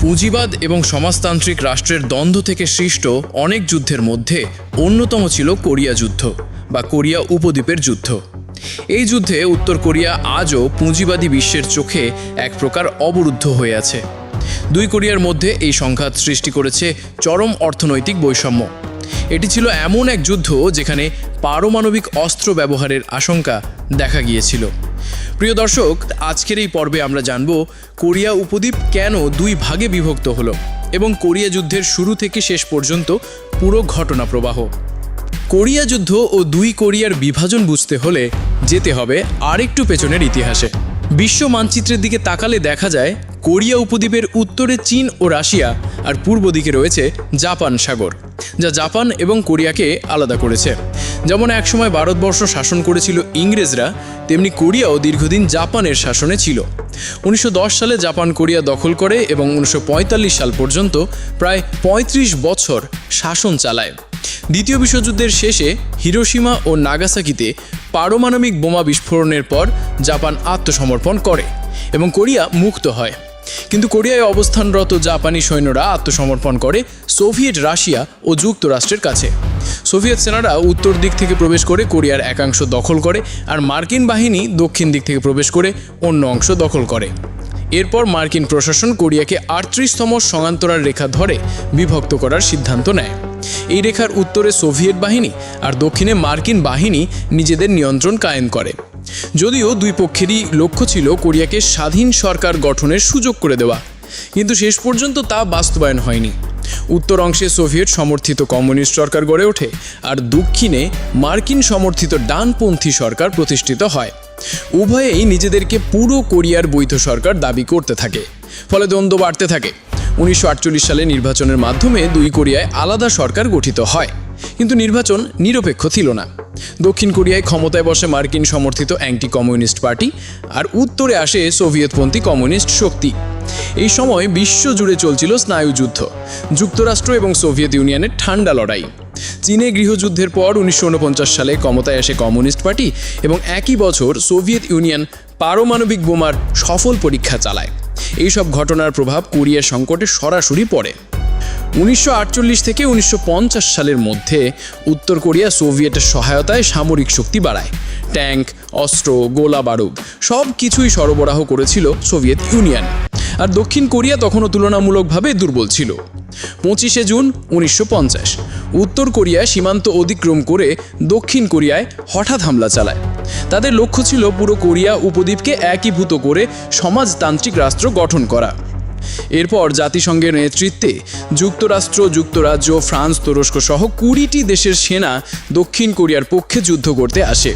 পুঁজিবাদ এবং সমাজতান্ত্রিক রাষ্ট্রের দ্বন্দ্ব থেকে সৃষ্ট অনেক যুদ্ধের মধ্যে অন্যতম ছিল কোরিয়া যুদ্ধ বা কোরিয়া উপদ্বীপের যুদ্ধ। এই যুদ্ধে উত্তর কোরিয়া আজও পুঁজিবাদী বিশ্বের চোখে এক প্রকার অবরুদ্ধ হয়ে আছে। দুই কোরিয়ার মধ্যে এই সংঘাত সৃষ্টি করেছে চরম অর্থনৈতিক বৈষম্য। এটি ছিল এমন এক যুদ্ধ যেখানে পারমাণবিক অস্ত্র ব্যবহারের আশঙ্কা দেখা গিয়েছিল। প্রিয় দর্শক, আজকের এই পর্বে আমরা জানব কোরিয়া উপদ্বীপ কেন দুই ভাগে বিভক্ত হলো এবং কোরিয়া যুদ্ধের শুরু থেকে শেষ পর্যন্ত পুরো ঘটনা প্রবাহ কোরিয়া যুদ্ধ ও দুই কোরিয়ার বিভাজন বুঝতে হলে যেতে হবে আরেকটু পেছনের ইতিহাসে। বিশ্ব মানচিত্রের দিকে তাকালে দেখা যায়, কোরিয়া উপদ্বীপের উত্তরে চীন ও রাশিয়া আর পূর্ব দিকে রয়েছে জাপান সাগর, যা জাপান এবং কোরিয়াকে আলাদা করেছে। যেমন একসময় ভারতবর্ষ শাসন করেছিল ইংরেজরা, তেমনি কোরিয়াও দীর্ঘদিন জাপানের শাসনে ছিল। উনিশশো দশ সালে জাপান কোরিয়া দখল করে এবং উনিশশো পঁয়তাল্লিশ সাল পর্যন্ত প্রায় ৩৫ বছর শাসন চালায়। দ্বিতীয় বিশ্বযুদ্ধের শেষে হিরোশিমা ও নাগাসাকিতে পারমাণবিক বোমা বিস্ফোরণের পর জাপান আত্মসমর্পণ করে এবং কোরিয়া মুক্ত হয়। কিন্তু কোরিয়ায় অবস্থানরত জাপানি সৈন্যরা আত্মসমর্পণ করে সোভিয়েত রাশিয়া ও যুক্তরাষ্ট্রের কাছে। সোভিয়েত সেনারা উত্তর দিক থেকে প্রবেশ করে কোরিয়ার একাংশ দখল করে আর মার্কিন বাহিনী দক্ষিণ দিক থেকে প্রবেশ করে অন্য অংশ দখল করে। এরপর মার্কিন প্রশাসন কোরিয়াকে আটত্রিশতম সমান্তরাল রেখা ধরে বিভক্ত করার সিদ্ধান্ত নেয়। এই রেখার উত্তরে সোভিয়েত বাহিনী আর দক্ষিণে মার্কিন বাহিনী নিজেদের নিয়ন্ত্রণ কায়েম করে। যদিও দুই পক্ষেরই লক্ষ্য ছিল কোরিয়াকে স্বাধীন সরকার গঠনের সুযোগ করে দেওয়া। কিন্তু শেষ পর্যন্ত তা বাস্তবায়ন হয়নি। উত্তর অংশে সোভিয়েত সমর্থিত কমিউনিস্ট সরকার গড়ে ওঠে আর দক্ষিণে মার্কিন সমর্থিত ডানপন্থী সরকার প্রতিষ্ঠিত হয়। উভয়েই নিজেদেরকে পুরো কোরিয়ার বৈধ সরকার দাবি করতে থাকে। ফলে দ্বন্দ্ব বাড়তে থাকে। উনিশশো আটচল্লিশ সালে নির্বাচনের মাধ্যমে দুই কোরিয়ায় আলাদা সরকার গঠিত হয়। কিন্তু নির্বাচন নিরপেক্ষ ছিল না। দক্ষিণ কোরিয়ায় ক্ষমতায় বসে মার্কিন সমর্থিত অ্যান্টি কমিউনিস্ট পার্টি আর উত্তরে আসে সোভিয়েতপন্থী কমিউনিস্ট শক্তি। এই সময় বিশ্ব জুড়ে চলছিল স্নায়ুযুদ্ধ, যুক্তরাষ্ট্র এবং সোভিয়েত ইউনিয়নের ঠান্ডা লড়াই। চীনে গৃহযুদ্ধের পর উনিশশো উনপঞ্চাশ সালে ক্ষমতায় আসে কমিউনিস্ট পার্টি এবং একই বছর সোভিয়েত ইউনিয়ন পারমাণবিক বোমার সফল পরীক্ষা চালায়। এইসব ঘটনার প্রভাব কোরিয়া সংকটে সরাসরি পড়ে। উনিশশো আটচল্লিশ থেকে উনিশশো পঞ্চাশ সালের মধ্যে উত্তর কোরিয়া সোভিয়েটের সহায়তায় সামরিক শক্তি বাড়ায়। ট্যাঙ্ক, অস্ত্র, গোলা বারুদ, সব কিছুই সরবরাহ করেছিল সোভিয়েত ইউনিয়ন। আর দক্ষিণ কোরিয়া তখনও তুলনামূলকভাবে দুর্বল ছিল। পঁচিশে জুন উনিশশো পঞ্চাশ, উত্তর কোরিয়া সীমান্ত অতিক্রম করে দক্ষিণ কোরিয়ায় হঠাৎ হামলা চালায়। তাদের লক্ষ্য ছিল পুরো কোরিয়া উপদ্বীপকে একীভূত করে সমাজতান্ত্রিক রাষ্ট্র গঠন করা। এরপর জাতিসংঘের নেতৃত্বে যুক্তরাষ্ট্র, যুক্তরাজ্য, ফ্রান্স, তুরস্ক সহ কুড়িটি দেশের সেনা দক্ষিণ কোরিয়ার পক্ষে যুদ্ধ করতে আসে।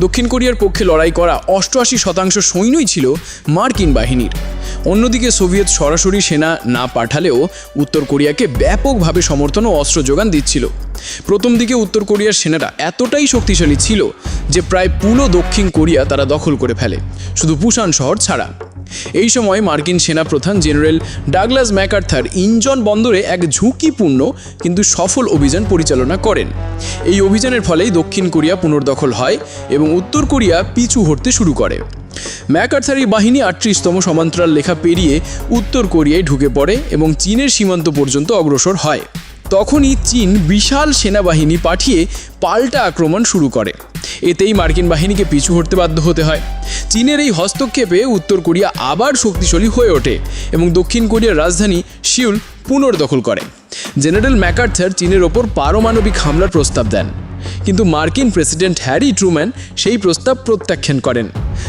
দক্ষিণ কোরিয়ার পক্ষে লড়াই করা অষ্টআশি শতাংশ সৈন্যই ছিল মার্কিন বাহিনীর। অন্যদিকে সোভিয়েত সরাসরি সেনা না পাঠালেও উত্তর কোরিয়াকে ব্যাপকভাবে সমর্থন ও অস্ত্র যোগান দিচ্ছিল। প্রথম দিকে উত্তর কোরিয়ার সেনারা এতটাই শক্তিশালী ছিল যে প্রায় পুরো দক্ষিণ কোরিয়া তারা দখল করে ফেলে, শুধু পুসান শহর ছাড়া। এই সময় মার্কিন সেনাপ্রধান জেনারেল ডাগলাস ম্যাকার্থার ইঞ্জন বন্দরে এক ঝুঁকিপূর্ণ কিন্তু সফল অভিযান পরিচালনা করেন। এই অভিযানের ফলেই দক্ষিণ কোরিয়া পুনর্দখল হয় এবং উত্তর কোরিয়া পিছু হটতে শুরু করে। ম্যাকার্থার বাহিনী আটত্রিশতম সমান্তরাল লেখা পেরিয়ে উত্তর কোরিয়ায় ঢুকে পড়ে এবং চীনের সীমান্ত পর্যন্ত অগ্রসর হয়। তখনই চীন বিশাল সেনাবাহিনী পাঠিয়ে পাল্টা আক্রমণ শুরু করে। এতেই মার্কিন বাহিনীকে পিছু হটতে বাধ্য হতে হয়। চীনের এই হস্তক্ষেপে উত্তর কোরিয়া আবার শক্তিশালী হয়ে ওঠে এবং দক্ষিণ কোরিয়ার রাজধানী শিউল পুনর্দখল করে। জেনারেল ম্যাকার্থার চীনের ওপর পারমাণবিক হামলার প্রস্তাব দেন। কিন্তু মার্কিন প্রেসিডেন্ট হ্যারি ট্রুম্যান সেই প্রস্তাব প্রত্যাখ্যান করেন,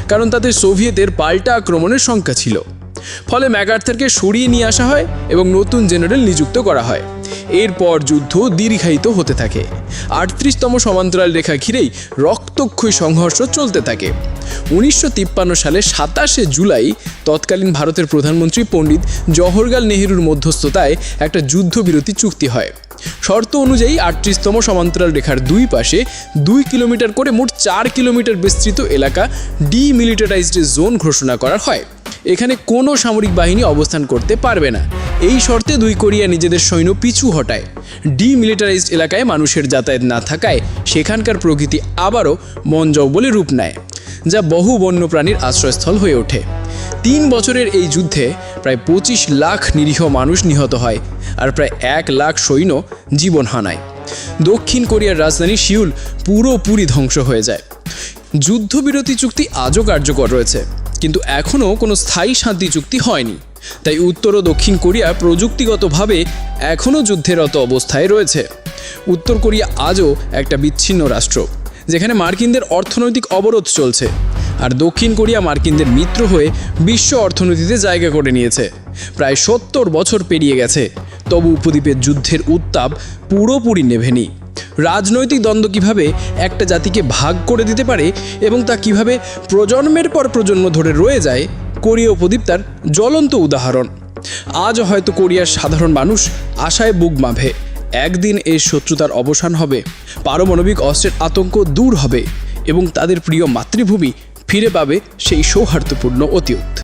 কারণ তাতে সোভিয়েতের পাল্টা আক্রমণের শঙ্কা ছিল। ফলে ম্যাকার্থারকে সরিয়ে নিয়ে আসা হয় এবং নতুন জেনারেল নিযুক্ত করা হয়। এরপর যুদ্ধ দীর্ঘায়িত হতে থাকে। আটত্রিশতম সমান্তরাল রেখা ঘিরেই রক্তক্ষয়ী সংঘর্ষ চলতে থাকে। উনিশশো তিপ্পান্ন সালে সাতাশে জুলাই তৎকালীন ভারতের প্রধানমন্ত্রী পণ্ডিত জওহরলাল নেহেরুর মধ্যস্থতায় একটা যুদ্ধবিরতি চুক্তি হয়। শর্ত অনুযায়ী আটত্রিশতম সমান্তরাল রেখার দুই পাশে দুই কিলোমিটার করে মোট চার কিলোমিটার বিস্তৃত এলাকা ডিমিলিটারাইজড জোন ঘোষণা করা হয়। এখানে কোনো সামরিক বাহিনী অবস্থান করতে পারবে না। এই শর্তে দুই কোরিয়া নিজেদের সৈন্য পিছু হটায়। ডিমিলিটারাইজড এলাকায় মানুষের যাতায়াত না থাকায় সেখানকার প্রকৃতি আবারও মনজৌ বলে রূপ নেয়, যা বহু বন্যপ্রাণীর আশ্রয়স্থল হয়ে ওঠে। তিন বছরের এই যুদ্ধে প্রায় পঁচিশ লাখ নিরীহ মানুষ নিহত হয় আর প্রায় এক লাখ সৈন্য জীবন হানায়। দক্ষিণ কোরিয়ার রাজধানী সিউল পুরোপুরি ধ্বংস হয়ে যায়। যুদ্ধবিরতি চুক্তি আজও কার্যকর রয়েছে। কিন্তু এখনও কোনো স্থায়ী শান্তি চুক্তি হয়নি। তাই উত্তর ও দক্ষিণ কোরিয়া প্রযুক্তিগতভাবে এখনও যুদ্ধেরত অবস্থায় রয়েছে। উত্তর কোরিয়া আজও একটা বিচ্ছিন্ন রাষ্ট্র, যেখানে মার্কিনদের অর্থনৈতিক অবরোধ চলছে আর দক্ষিণ কোরিয়া মার্কিনদের মিত্র হয়ে বিশ্ব অর্থনীতিতে জায়গা করে নিয়েছে। প্রায় সত্তর বছর পেরিয়ে গেছে, তবু উপদ্বীপের যুদ্ধের উত্তাপ পুরোপুরি নেভেনি। রাজনৈতিক দ্বন্দ্ব কীভাবে একটা জাতিকে ভাগ করে দিতে পারে এবং তা কীভাবে প্রজন্মের পর প্রজন্ম ধরে রয়ে যায়, কোরিয়া উপদ্বীপ তার জ্বলন্ত উদাহরণ। আজ হয়তো কোরিয়ার সাধারণ মানুষ আশায় বুক বাঁধে, একদিন এই শত্রুতার অবসান হবে, পারমাণবিক অস্ত্রের আতঙ্ক দূর হবে এবং তাদের প্রিয় মাতৃভূমি ফিরে পাবে সেই সৌহার্দ্যপূর্ণ অতীত।